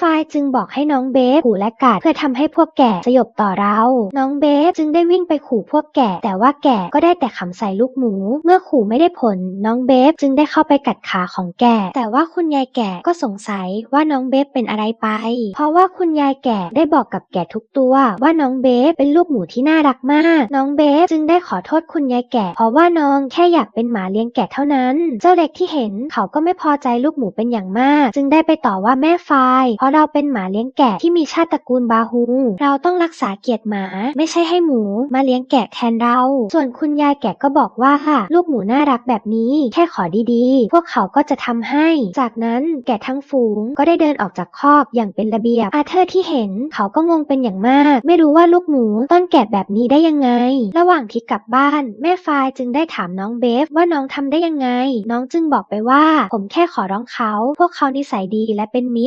ฟายจึงบอกให้น้องเบฟขู่และกัดเพื่อทำให้พวกแกะสยบต่อเรา น้องเบฟจึงได้วิ่งไปขู่พวกแกะแต่ว่าแกะก็ได้แต่ขำใส่ลูกหมู เมื่อขู่ไม่ได้ผล น้องเบฟจึงได้เข้าไปกัดขาของแกะแต่ว่าคุณยายแกะก็สงสัยว่าน้องเบฟเป็นอะไรไป เพราะว่าคุณยายแกะได้บอกกับแกะทุกตัว ว่าน้องเบฟเป็นลูกหมูที่น่ารักมาก น้องเบฟจึงได้ขอโทษคุณยายแกะเพราะว่าน้องแค่อยากเป็นหมาเลี้ยงแกะเท่านั้น เจ้าเด็กที่เห็นเขาก็ไม่พอใจลูกหมูเป็นอย่างมาก จึงได้ไปต่อว่าแม่ฟายเพราะเราเป็นหมาเลี้ยงแกะที่มีชาติตระกูลบาฮู เราต้องรักษาเกียรติหมา ไม่ใช่ให้หมูมาเลี้ยงแกะแทนเรา ส่วนคุณยายแกะก็บอกว่าลูกหมูน่ารักแบบนี้แค่ขอดีๆ พวกเขาก็จะทำให้ จากนั้นแกะทั้งฝูงก็ได้เดินออกจากคอกอย่างเป็นระเบียบ อาเธอร์ที่เห็นเขาก็งงเป็นอย่างมาก ไม่รู้ว่าลูกหมูต้นแกะแบบนี้ได้ยังไง ระหว่างที่กลับบ้าน แม่ฟายจึงได้ถามน้องเบฟว่าน้องทำได้ยังไง น้องจึงบอกไปว่า ผมแค่ขอร้องเขา พวกเขานิสัยดีและเป็นมิตร